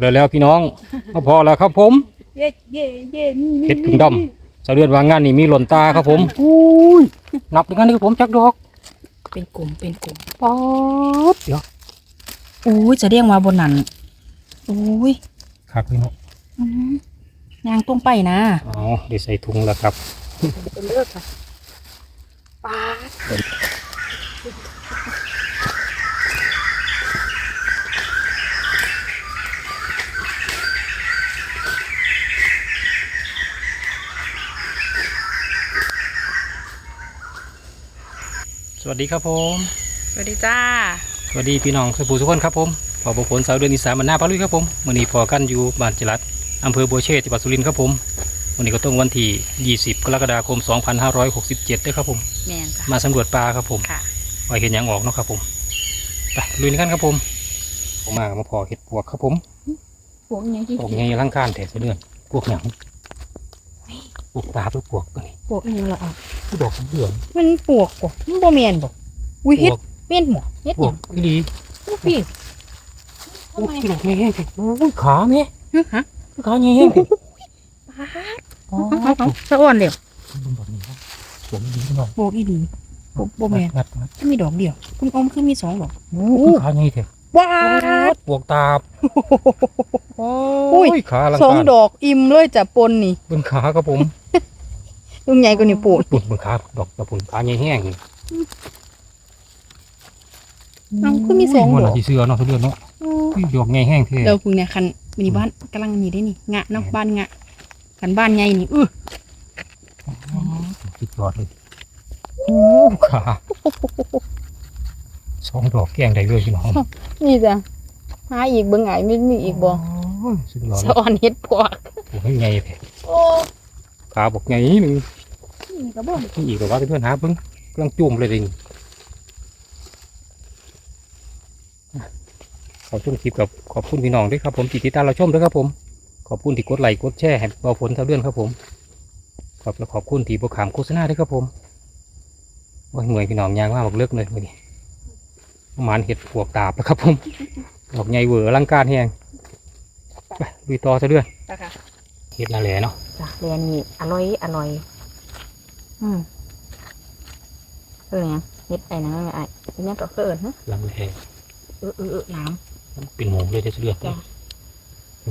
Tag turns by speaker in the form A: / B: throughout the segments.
A: แล้วแล้วพี่น้องก็พอแล้วครับผม
B: เย่เย่เย่นี่
A: เห็ดพึ่งดำสะเดือนวางงานนี่มีหล่นตาครับผมอุ้ยนับด้วยกันนี่ครับผมจักดอก
B: เป็นกลุ่มเป็นกลุ่ม
A: ป๊อดเดี๋ยว
B: อุ้ยจะเรียกว่าบนนั้นอุ้ย
A: ครับพี่น้อง
B: อื้อหืยางต้องไปนะ
A: เอาเดี๋ยวใส่ถุงแล้วครับ
B: เป็นเลือกค่ะปาด
A: สวัสดีครับผม
B: สวัสดีจ้า
A: สวัสดีพี่น้องสุภูทุกคนครับผมพอบุคคลสาวเดือนอีสานมันหน้าพาลุยครับผมวันนี้พอกันอยู่บ้านจิรัตอำเภอบัวเชษจังหวัดสุรินทร์ครับผมวันนี้ก็ต้องวันที่ 20 กรกฎาคม 2567ด้วยครับผม
B: แมนจ้ะ
A: มาสำรวจปลาครับผม
B: ค่ะ
A: ไว้เห็นหยังออกเนาะครับผมไปลุยกันครับผมผมมามาพอเห็ดปวกครับผม
B: พวกนี้ที่
A: ปวกไงร่างกานแถสะเดือนพวกหยัง ปวกปลาหรือปวกตัวนี้
B: พวกนี้ละอะ
A: ผู้ดอกเหลือง
B: มันปวกบ่มันบ่แมนบ่อุ้ย
A: ป
B: เฮ็ด
A: วก
B: แม่นบ่เฮ็ด
A: ปว
B: หยั
A: ก
B: ง
A: อีดี
B: อุ้ยพี่
A: ปวกที่ดอกแง่ๆโอ้ยขาแม่
B: ฮะฮะ
A: ขาแง่ๆ
B: ปาด
A: อ๋อ
B: เอาเอาสะอ่อนเดียว
A: มันแบบนี้ครับสวมดีหน่อย
B: ปวกอีดีปวกบ่แมน
A: งัดงัด
B: มีดอกเดียวคุณอมคือมีสองดอก
A: โอ้ยขาใหญ่เถอะ
B: ว้าด
A: ปวกตาบโอ้
B: อุ้ย
A: ยขาลัง
B: สอง
A: การ
B: ดอกอิ่มเลยจ้ะปนนี่
A: บนขาครับผม
B: ลุงใหญ่กว่านี่ปวด
A: ปุ่นบนขาดอกตะปุ่นขาใหญ่แห้งนี่
B: เอาคือมีสอง
A: โย
B: ด
A: มัน
B: อก
A: อาจสิเสือเนาะทุเรียนเนาะอุ้ยดอกใหญ่แห้งเท่
B: เดี๋ยวพึ่งเนี่ยคันมินิบ้านกำลังนี่ได้นี่งะเนาะบ้านงะคันบ้านใหญ่นี่อื้อ
A: สุดยอดเลยโอ้ขา สองดอกแกงได้เลยพี่น้อง
B: นี่จ้ะหาอีกเบิ่งไงไม่มีอีกบ่
A: โอ้ยสุดยอด
B: สะ
A: เลย
B: อ่อนเฮ็ดปวก
A: โอ้ยใหญ่แท้
B: โอ้
A: ขาบอกใหญ่หนึ่ง
B: นี่ก็บ่
A: นี่อีกก็ว่าเพื่อนหาเพิ่งกำลังจุ่มเลยดิขอบคุณคลิปกับขอบคุณพี่น้องด้วยครับผมที่ติดตามเราชมด้วยครับผม ขอบคุณที่กดไลค์กดแชร์ให้เบาฝนเท่าเดือนครับผม ขอบและขอบคุณที่บกขามโฆษณาด้วยครับผมว่าหน่วยพี่น้องยางว่าบอกเลิกเลยวันนี้ป ระมาณเห็ดปวกตาบแล้วครับผม ดอกใหญ่เวอร์อลังการแหงไปลุยต่อเท่าเดือน
B: จ้ะค่ะ
A: เห็ดนาแหล่เนาะ
B: จ้ะเรียนนี่อร่อยอร่อย อืมเออเนี่ยเฮ็ดไอ้นะไอ้ไอ้เนี่ยก็เอิ้นฮะ
A: ลังแหล่
B: เออเออเออน้
A: เป็นหมูเลยเด้อเท่าเดือน
B: จ้ะ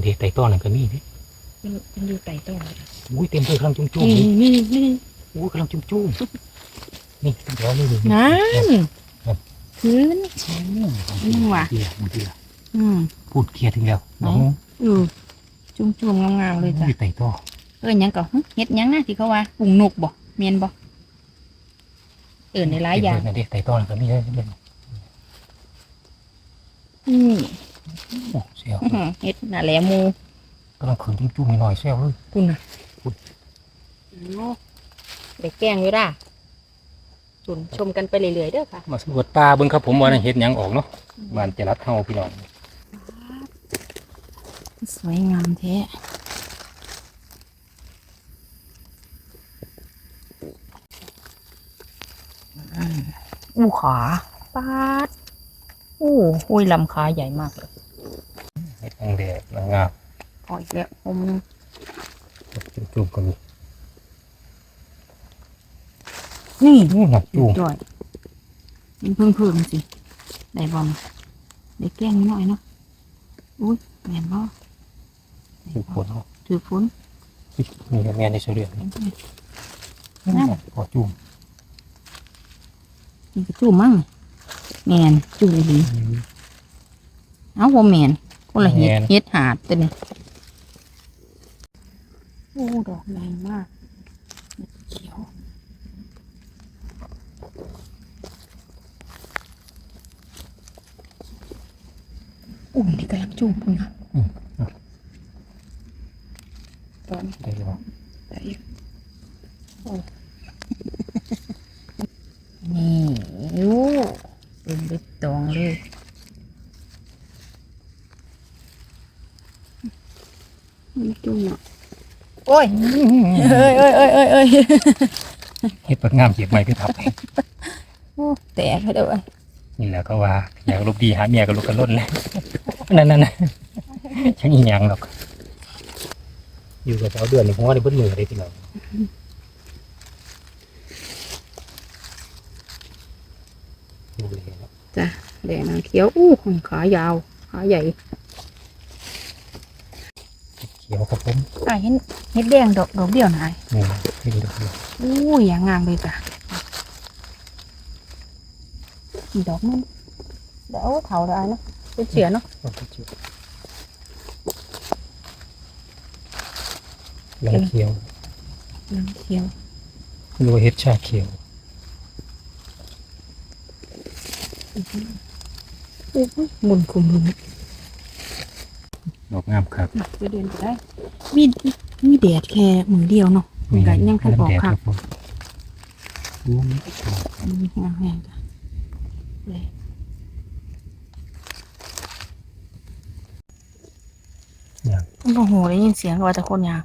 A: เด็กไต่ต้อนนั่นก็มีนี่ำ
B: มันมันอยู่ใต้ต้นเลยจ้ะ
A: อุ้ยเต็มเลยกำลังจุ่มจุ่ม
B: นี่
A: นี่
B: นี่นี่
A: อุ้ยกำลังจุ่มจุ่มนี่เดี๋ยวนี่
B: นั่น คืนนี่ว่ะ
A: เกียร์มันเกียร์
B: อืม
A: พูดเกียร์ถึงแล้ว
B: ไหน
A: น้อง
B: เออจุ่มๆงามๆเลยจ้ะ
A: อุ้ยไต่ต้อ
B: เอิ้นหยังก็หึเฮ็ดหยังนะที่เขาว่าปุงนกบ่แม่นบ่เอิ้นในหลายอย่าง
A: เด็กไต่ต้อนนก็มีเลยเด่น
B: อืม
A: โอ้เสียว
B: อื้อหือเฮ็ดน่าแหลหมู
A: กำลังขืนจุ่มจุ่มหน่อยๆเสียวเลย
B: คุณน่ะ
A: คุณ
B: โอ้ได้แกล้งอยู่ด่า จุนชมกันไปเรื่อยๆเด้อค่ะ
A: มาสำรวจปลาเบิ่งครับผมว่าเห็ดหยังออกเนาะบ้านจะรัดเฮาพี่น้อง
B: สวยงามแท้อืมอู้ขาปาดอู้ห้ยลำขาใหญ่มากเลย
A: เห็ดนางแดดนางงาม
B: พออีกแล้วผมนึง
A: จุ่มจุ่มก็มี
B: นี่
A: โอ้หนักจุ่ม
B: จ่อยเป็นเพิ่งเพิ่งสิได้บอมได้แกล้งนิดหน่อยเนาะอุ้ยแม่นบ่
A: ถือฝนเนาะ
B: ถือฝน
A: นี่แม่ในเสลียง
B: นี่
A: นี่พอจุ่ม
B: ก็จุ่มมั่งแมนจุ่มดีเอาบ่แมนคนละเฮ็ดเฮ็ดหาดตัวนี้โอ้ดอกแรงมากเขียว อุ่นที่กำลังจุ่มพุ่นนะตอน
A: ได้หรือเปล่า
B: ได้อีกโอ้นี่โอ้เป็นใบตองเลยมันจุ่มอะโอ้ยเอ้ยเอ้ยเอ้ยเอ้ยเอ้ย
A: เห็ดปักงามเกียบใหม่พี่ทับ
B: โอ้แตกแล้วเด้อ
A: นี่แหละก็ว่าอยากลบดีหาเมียก็ลุกกันล้นเลย นั่นนั่นนั่นช่างอีหยังหรอก อยู่กับสาวเดือนในหัวในเบิ้มือเลยพี่น้องดูเลยเนาะ
B: จ้ะแดงนางเขียว อู้หุ่นขายาว ขาใหญ่
A: เขียวครับผม
B: อะเห็นเห็ดแดงดอกดอกเดียวนะ
A: นี่นี่ดูดู
B: อู้ยอย่างงามเลยจ้ะอีกดอกนึงเดี๋ยวเอาเถาได้นะ เป็นเฉียเนาะ
A: แล้วเขียว
B: นางเขียว
A: หรือว่าเฮ็ดชาเขียว
B: อู้หูหมุนคุมลุม
A: ดอกงามครับ
B: จะเดินไปได้ มีมีแดดแค่มือเดียวเนาะมันก็ยังคันออก
A: แดด
B: ค่ะ
A: ผมดูนี่
B: อืมงามแห้งจ้ะ เลย
A: อย่าง
B: โอ้โหได้ยินเสียงว่าแต่คนยาง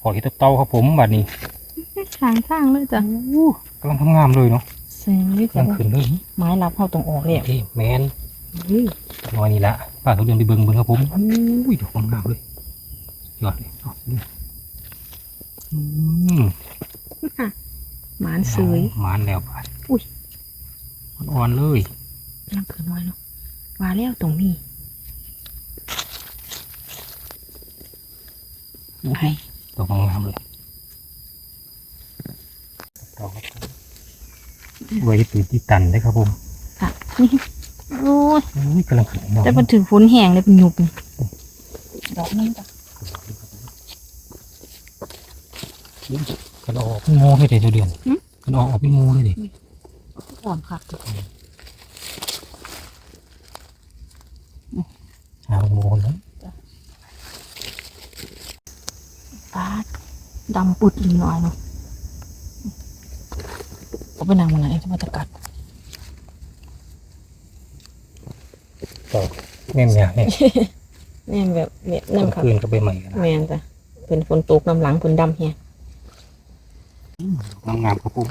A: พอเฮ็ดเต้าครับผมบัดนี้
B: ทางข้างเลยจ้ะ
A: กำลังทำงามเลยเนาะ
B: เสียงนี่
A: กำลังขึ้นเลย
B: ไม้รับเข้าตรงออกเลย
A: เฮ้แมนน้อยนี่ละป้าเขาเดินไปเบิ่งเบิ่งครับผมอุ้ยดอกงามเลยยอดเลยเอาดูอืม
B: หมานสวย
A: หมานแล้วบาด
B: อุ้ย
A: อ่อนๆเลย
B: นั่งขึ้นไว้เนาะว่าแล้วตรงนี้ ให้
A: ดอกงามเลยดอกครับไว้ตีที่ตันได้ครับผม
B: ค่ะนี่โอ้ย
A: อุ้ยกำลังขึ้นดอก
B: แต่พอถือฝนแห้งเลยเป็นหยุบนี่ดอกนึงจ้ะ
A: กระออกเป็นโมเลยเดี๋ยวเดือนกระออกออกเป็นโมเลยดิ
B: อ่อนค่ะ
A: หาโมนะ
B: ฟ้าดำปุดอีกหน่อยเนาะเอาไปนั่งมันอะไรจะมาตะกัด
A: ดอกแม่มยาเนี่ย
B: แม่นแบบเม็ด
A: กลาง
B: น้ำค่ะ
A: คืนก็ไปใหม่กัน
B: แม่นจ้ะเป็นฝนตกน้ำหลังฝนดำเฮีย
A: งามงามครับผม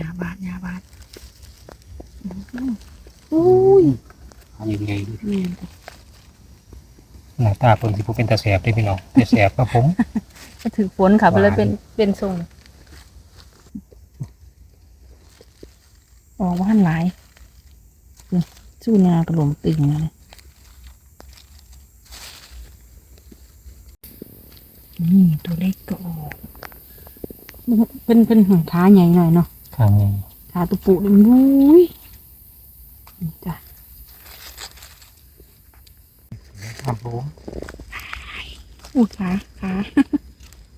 B: ยาบาดยาบาดอุ้ย
A: หายังไงดู
B: แม่นจ้ะ
A: หน้าตาคนสิผมเป็นตาแสบได้พี่น้องแต่แสบครับผม
B: ก็ถือฝนค่ะ
A: หวาน
B: เลยเป็นเป็นทรงออกว่าหันหลายนี่สู้งากระหลมตึงเลยนี่ตัวเล็กก็ออกเป็นเป็นหัวขาใหญ่หน่อยเนาะ
A: ข้างไง
B: ขาตุปุเลยมุ้ยนี่จ้ะ
A: ครับผม
B: อู้ขาขา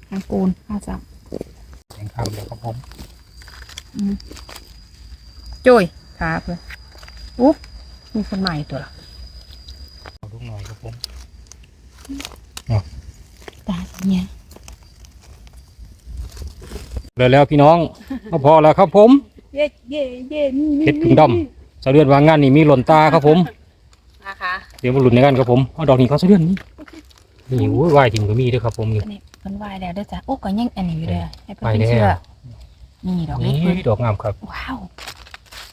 B: ขาโกนขาสับ
A: แสงข้ามแล้วครับผม
B: จุ้ยขาเพื่อนอุ๊บมีคนใหม่ตัวละ
A: เอาลูกหน่อยครับผม
B: ตาเนี่ย
A: แล้วแล้วพี่น้องก็พอแล้วครับผม
B: เย่เย่เย่นี่
A: เฮ็ดกึ่งดำสะเดือนวางงานนี่มีหล่นตาครับผม
B: นะคะ
A: เดี๋ยวมาหลุนในกันครับผมเอาดอกนี้เขาสะเดือนนี่นี่โอ้ยว่ายถิ่มก็มีด้วยครับผมนี่
B: อันนี้เพิ่นไหวแล้วเด้วยจ้ะโอ้ก็ยังอันนี้อยู่เลยให้เพิ่น
A: ไป
B: เป็น
A: แล้
B: เชื่อ
A: ว
B: นี่ดอกเล็
A: นี่
B: กเพิ่น
A: ดอกงามครับ
B: ว้าว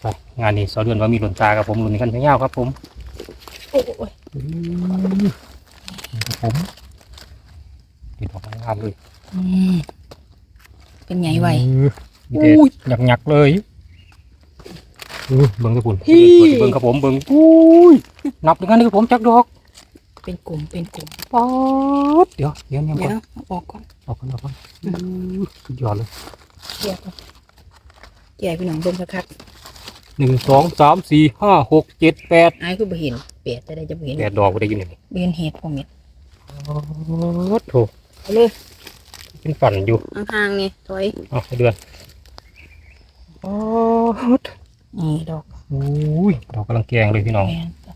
A: ไปงานนี้สะเดือนว่ามีหล่นตาครับผมหลุนในกันยาวๆครับผม
B: โอ้ย
A: ครับผมนี่ดอกงามเลย
B: อืมเป็นไงไหว
A: เออมี
B: อุ้
A: แต่
B: ย
A: หยักๆเลยอู้เบิ่งกระปุ่น
B: พี่
A: เปิดเบิ่งครับผมเบิ่งอุ้ยนับด้วยกันเลยครับผมจักดอก
B: เป็นกลุ่มเป็นกลุ่ม
A: ป๊อดเดี๋ยวเดี๋ยวเนี่ย
B: เดี๋
A: ก่
B: ย
A: อน
B: วเอาออกก่อน
A: เอาก่อนเอาก่อนอู้สุดยอดเลย
B: เดี๋ยวก่อนใหญ่พี่น้องเบิ่งคัก
A: หนึ่งสองสามสี่ห้าหกเจ็ดแปด
B: ๆอายคือบ่เห็นเปียดแต่ได้จะบ่เห็น
A: แปดดอกไปได้ยินไหม
B: บ่เห็นเห็ดพอเม็ด
A: โอ้โถ
B: เอาเลย
A: เป็นฝันอยู่
B: ห่างๆนี่ถอย
A: เอาให้เดือนโอ้ด
B: นี่ดอก
A: อุ้ยดอกกำลังแกงเลยพี่น้อง
B: แม่นจ้ะ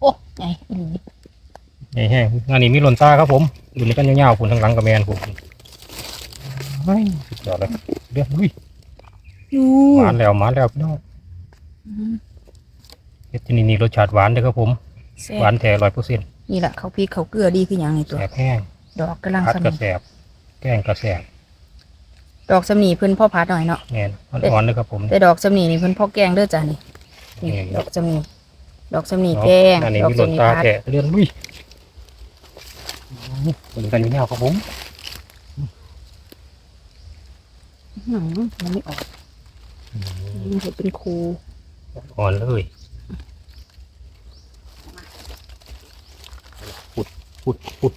B: โอ้ใหญ่อีหลี
A: ใหญ่แห้งงานนี้มีหล่นตาครับผมอยู่ในกันยาวๆผลทางหลังกับแมนผมเฮ้ยสุดยอดเลยเดือนอุ้ย
B: ดู
A: หวานแล้วหวานแล้วพี่น้องเฮ็ดที่นี่นี่รสชาติหวานเลยครับผม
B: แซ่
A: หวา
B: บ
A: นแท้ร้อยเปอร์เซ็นต์
B: นี่แหละเขาพริกเขาเกลือดีคืออย่างนี้ตัว
A: แสบแห้ง
B: ดอกกำลัง
A: พัด
B: ส
A: กระ
B: นิ
A: แสบแกงกระแสบ
B: ดอกสำนีเพิ่นพ่อพัดหน่อยเนาะ
A: แมนอ่อนๆเลยครับผม
B: แต่ดอกสำนีนี่เพิ่นพ่อแกงเด้อจ้ะนี่นี่
A: นี่
B: ดอกสำนีดอกสำนีแกง
A: อันนี้
B: ดอก
A: มีหล่น
B: สำนี
A: ตา
B: พัด
A: แกะเรือนลุยเหมือนกันอยู่แนวครับผม
B: หืมมันไม่ออก มันเห็นเป็นคู
A: อ่อนเลยปุดปุดปุด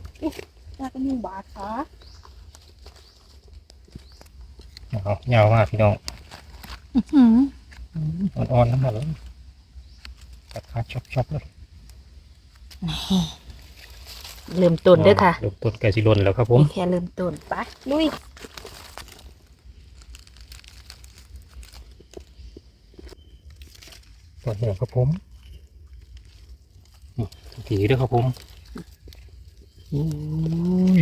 B: น่าเป็นหนึ่งบาทค่ะ
A: เอาเงามากพี่น้อง
B: หืม
A: อ่อนๆน้ำมันเลยตัดขาดชอบๆเลย
B: เริ่มต้นเด้อค่ะ
A: เริ่มต้นไก่สิลนแล้วครับผม
B: แค่เริ่มต้นไปลุย
A: ต้นเหนือครับผมอืมถีด้วยครับผมอุ้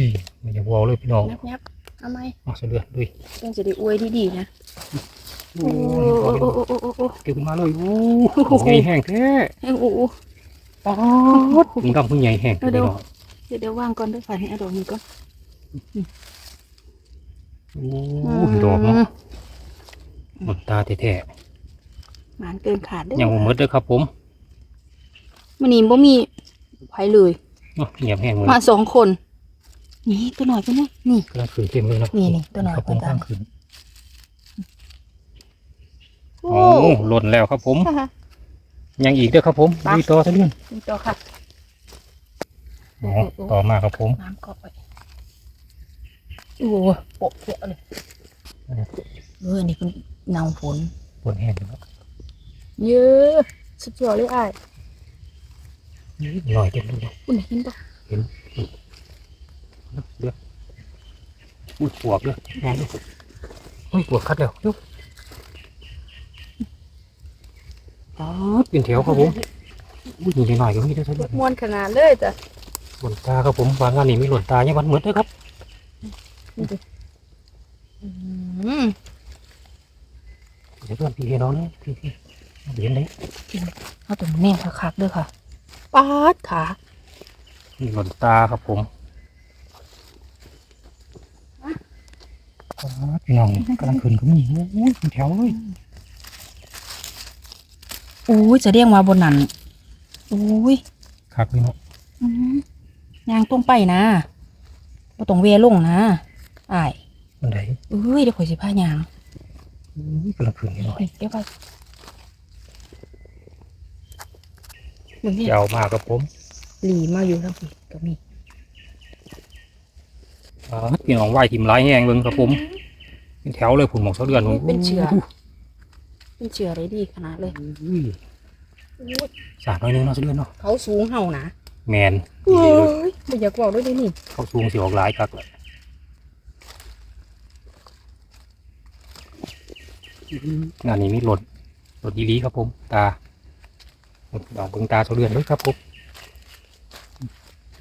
A: ยไม่อยากวอลเลยพี่น้อง
B: ยับยับทำไม
A: มาเสือเลือดด้วย
B: ต้องจะได้อวยดีๆนะ
A: โอ้
B: โอ้
A: ย
B: โอ้โอ้โอ้โอ้โอ้
A: เก็บขึ้นมาเลยโอ้
B: โอ้โห
A: ใหญ่แห้งแท้
B: เอ้ยโอ้โอ้
A: ป๊าดมึงดำมึงใหญ่แห้ง
B: เดี๋ยวเดี๋ยวเดี๋ยววางก่อนด้วยค่ะให้เอาดอกนี้ก่อน
A: โอ้ยดอกเนาะหมดตาแท้
B: หมานเกินขาดเด้
A: ๆยังบ่หมดเด้อครับผม
B: มันนี่บ่มีไผเลย
A: เนาะเงียบแห้งหมด
B: มาสองคน นี่ตัวหน่อยตัวนี้นี่
A: กำลังขึ้นเต็มเลยเนาะ
B: นี่นี่ตัวหน่อย
A: ครับผม
B: ตัวตาม
A: ข้างขึ้น
B: โอ้
A: โอ้หล่นแล้วครับผม
B: ฮ่า
A: ยังอีกเด้อครับผม
B: ไป
A: ดูต่อซะเรื่อย
B: ๆนี่ต่อค่ะ
A: อ๋อต่อมาครับผม
B: น้ำเกาะไปโอ้โหโปะเยอะเลยเออนี่เป็นเนาฝน
A: ปวดแห้งอยู่แล้ว
B: เยอะสุดยอดเลยอ้าย
A: หน่อยเต็มเลยเนาะ
B: คุณเห็นปะ
A: เดือดอุ้ยปวกเลยแห้งเลยอุ้ยปวกคัดแล้วยุบอ๋อเป็นแถวครับผมอุ้ยนี่หน่อยๆก็มีเด้อซะเรื่อย
B: มวนขนาดเลยจ้ะ
A: หล่นตาครับผมวางงานนี้มีหล่นตายังวันเหมือนเด้อครับ
B: อืม
A: เดี๋ยวเพื่อนพี่ให้น้องนะพี่พี่ เห็นไหม
B: เอาตัวแน่คักๆด้วยค่ะปาดขา
A: มีหล่นตาครับผมอ๋อพี่น้องกำลังขึ้นก็มีโอ้ยเป็นแถวเลย
B: โอ้ยจะเรียกว่าบนนั้นโอ้ย
A: คักพี่น้อง
B: ยางตรงไปนะบ่ตรงเวลงนะอ้าย
A: มันไหน
B: เอ้ยเดี๋ยวข่อยสิพายาง
A: อุ้ยกำลังขึ้นนิดหน่อย
B: เดี๋ยวไป มึงนี่
A: ยาวมากครับผม
B: หลีมาอยู่แล้วพี่ก็มี
A: อ๋อพี่น้องไหวทิมหลายแห้งเบิ่งครับผมเป็นแถวเลยผุนหมองเสาเดือน
B: เป็นเชือเป็นเชือได้ดีขนาดเลย
A: อุ้ยสากหน่อยนึงเนาะเสาเดือนเนาะ
B: เขาสูงเห่านะ
A: แมน
B: เฮ้ยไม่อยากบอกด้วยดินี่
A: เขาสูงสิออกหลายคักเลยงานนี้มีหล่นหล่นดีลีครับผม ตา ดอกเบิ่งตาเสาเดือนด้วยครับผม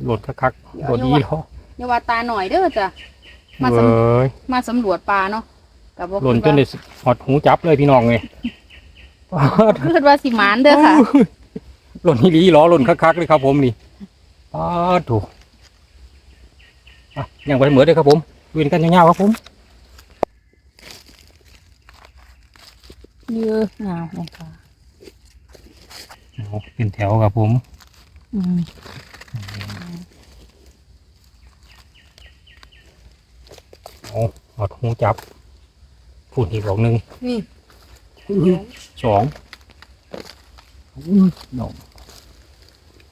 A: หล่นคักๆหล่นดีเหรอ
B: อย่าว่าตาหน่อยเด้อจ้ะมา
A: เว
B: สำ้
A: ย
B: มาสำรวจปลาเนาะกับว่า
A: หล่นจนได้หอดหูจับเลยพี่น้องเลย
B: คิดว่าสิหมานเด้อค่ะ
A: หล่นที่ลีล้อหล่นคักๆเลยครับผมนี่อ้าถูกอะยังไปเหมือนเลยครับผมเวียนกันยาวๆครับผม
B: เยอะงามเลยค่ะ
A: เอาเป็นแถวครับผม
B: อืม
A: เอาหอดหูจับพูดอีกดอกหนึ่ง
B: นี่
A: สองอุ้ยดอก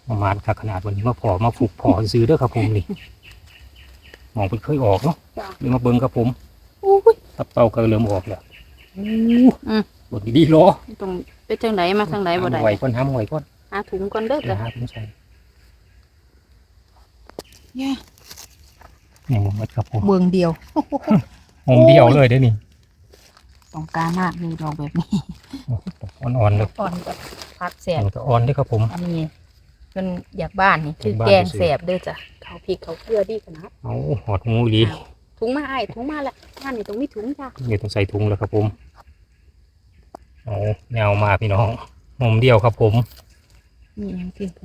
A: ประมาณคักขนาดวันนี้มาพอมาผูกพอซื้อเด้อครับผมนี่มองเป็นเคยออกเนาะ
B: จ้ะ
A: เลยมาเบิ่งครับผม
B: อุ้ย
A: ตับเป่าก็เริ่มออกแล้ว
B: อืม
A: บดดีๆล้อ
B: ตรง ไปทางไหนมาทางไหนบ่ได้
A: ไหวก้อนห้ามไหวก้อน
B: หาถุงก่อนเด้อ
A: เดี๋ย
B: จ้ะ
A: วหาถุงใส่
B: เนี่ย
A: นี่ผมมัดครับผม
B: เบืองเดียว
A: หมเดียวเลยเด้อนี่
B: ต้องการมากมีดอกแบบนี้
A: อ่อนๆเลย
B: อ่อนกับพัดแสบ
A: มันก็อ่อนเด้อครับผม
B: อันนี้มันอยากบ้านนี่คือ
A: อยากบ้าน
B: แกง
A: ซื่อๆ
B: แสบเด้อจ้ะเขาพริกเขาเกลือดีขนาด
A: เอาหอดงูดี
B: ถุงมาไอ้ายถุงมาละบ้านนี่ต้องมีถุงจ้ะ
A: นี่ต้องใส่ถุงแล้วครับผม เอาแนวมาพี่น้องหมเดียวครับผม
B: นี่ยังกินไป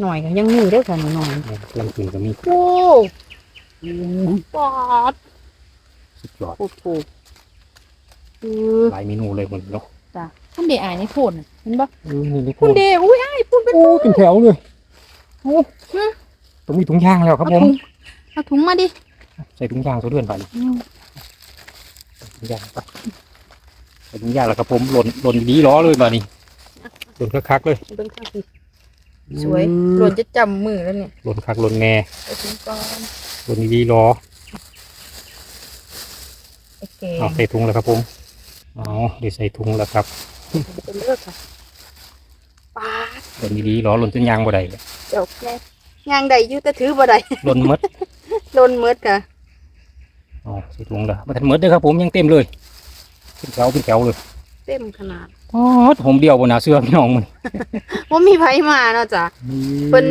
B: หน่อยก็ยังมีเด้อค่ะหน่อย
A: เครื่องกินก็มี
B: โอ้ปอด
A: สุดยอด
B: โอ้โหเออ
A: หลายเมนูเลยหมดเนาะ
B: จ้ะคุณเดอายในโพดน่ะเห็นปะ
A: เออนี่นี่
B: คุณเดอุ้ยอ้ายพูดเป็น
A: โอ้เป็นแถวเลยโอ้
B: ฮะ
A: ต้องมีถุงยางแล้วครับ
B: เอา
A: ผม
B: ถุงเอาถุงมาดิ
A: ใส่ถุงยางตัวเดือนไป
B: อืม
A: ถุง ยางไปใส่ถุงยางแล้วครับผมหล่นหล่นดีล้อเลยมานี่หล่นคักๆเลย
B: เบิ่งข้างสิสวยหล่นจะจำมือแล้วเนี่ย
A: หล่นคักหล่นแง่
B: เอาถุงก่อน
A: หล่นดีล้อ
B: โอเค
A: เอาใส่ถุงแล้วครับผมเอาเดี๋ยวใส่ถุงแล้วครับ
B: เป็นเลือกค่ะปาด
A: หล่นดีล้อหล่นจนยางบ่ได้เลย
B: เดี๋ยวแม่ยางใดอยู่แต่ถือบ่ได้
A: หล่นหมด
B: หล่นหมืดค่ะ
A: เอาใส่ถุงแล้วมาทันหมดเด้อครับผมยังเต็มเลยเป็นแถวเป็นแถวเลย
B: เต็มขนาด
A: อ๋อผมเดียวบนหนาเสื้อพี่น้องมัน
B: ว่ามีไผมาเนาะจ้ะเพิ่น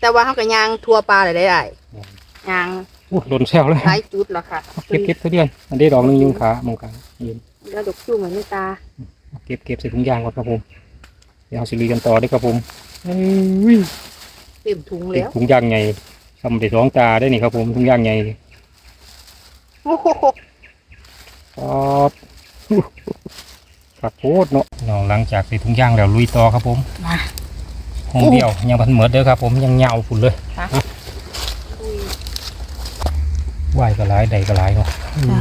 B: แต่ว่าเฮาก็ยางทั่วปลาเลยได้อ้ายยาง
A: อู้หล่นแซวเลย
B: หลายจุดแล้วค่ะ
A: เก็บเก็บเท่าเดือนอันนี้ดอกหนึงยุงขามองกลางยืน
B: แล้วดอกจุ่มเหมือนในตา
A: เก็บเก็บใส่ถุงยางก่อนครับผมเดี๋ยวเอาสิลุยกันต่อเด้อครับผมเอ้ย
B: เต็มถุง
A: เป็น
B: แล้ว
A: ถุงยางใหญ่ทำได้สองตาได้นี่ครับผมถุงยางใหญ่
B: โอ้โห
A: ป๊อดอู้ขักโคตรเนาะน้องหลังจากใส่ถุงยางแล้วลุยต่อครับผม
B: มา
A: ห้องเดียวยังพันเหมือดเด้อครับ ผมยังเหงาฝุ่นเลย
B: อุ้ย
A: ไหวก็หลายใดก็หลายเนาะ
B: จ้ะ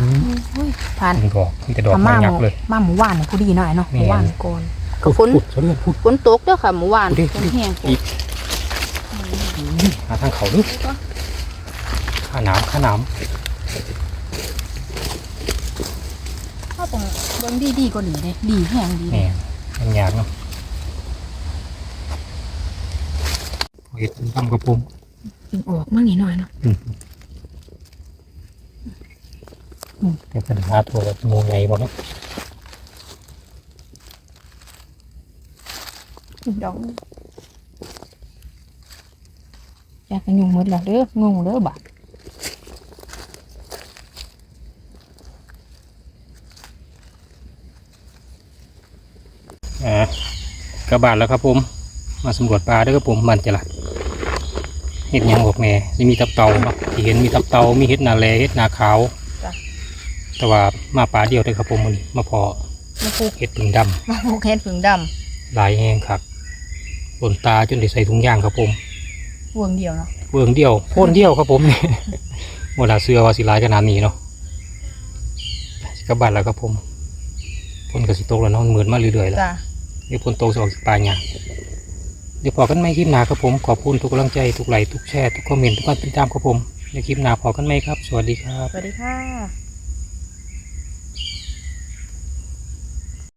B: อุ้ยผ่าน
A: นี่ก็มีแต่ดอก
B: ทำ
A: ไม้
B: มาห
A: ยัก
B: มู่
A: ษ์เลย
B: มาหมู่บ้านเนี่ยผู้ดีหน่อยเนาะห
A: แม่น
B: มู่บ้านก่อนก็ฝน
A: พูดเขาเลื่อนพูด
B: ฝนตกเด้อค่ะหมู่บ้าน
A: ดูดิ
B: ฝนแห้ง
A: อีกหาทางเขาดูข้าหนามข้าหนา ม
B: ถ้าต้องเบิ่งดีดีๆกว่านี้เลยดีแห้งดี
A: นี่ยังยากเนาะเห็ดทำกระพุ้ง
B: จึงออกมาหน่อยหน่อยเนาะ
A: เป็นปัญหาตัวแบบงูไงบ่เนาะ
B: ดอกอยากกันยุงหมดแล้วเด้องงเด้อบัด
A: อ่ากระบาดแล้วครับผม มาสำรวจปลาเด้วยครับผมมันจะละเห็ดหยังออกแหน่จะมีตับเต่าเนาะที่เห็นมีตับเต่ามีเห็ดนาแลเห็ดนาขาว แต่ว่ามาปลาเดียวเด้อครับผมมันมาพอ
B: มาปลูก
A: เห็ดผึ่งดำ
B: มาปลูกเห็ดผึ่งด
A: หลายแห้งครับหล่นตาจนได้ใส่ถุงยางครับผมำ
B: วงเดียวเนาะ
A: เบืองเดียวโพ่นเดียวครับผมเวลาเสื้อว่าสิหลายขนาดนี้เนาะสิกลับบ้านแล้วครับผมฝนกระสิตกแล้วเนาะมันเหมือนมาเรื่อยๆแล้ว
B: จ้ะ
A: เดี๋ยวฝนตกจะออกจากป่ายางเดี๋ยวพอกันไม่คลิปหนาครับผม ขอบคุณทุกกำลังใจ ทุกไลค์ทุกแชร์ ทุกคอมเมนต์ทุกการติดตามครับผมในคลิปหนาพอกันไหมครับ สวัสดีครับ
B: สวัสดีค่ะ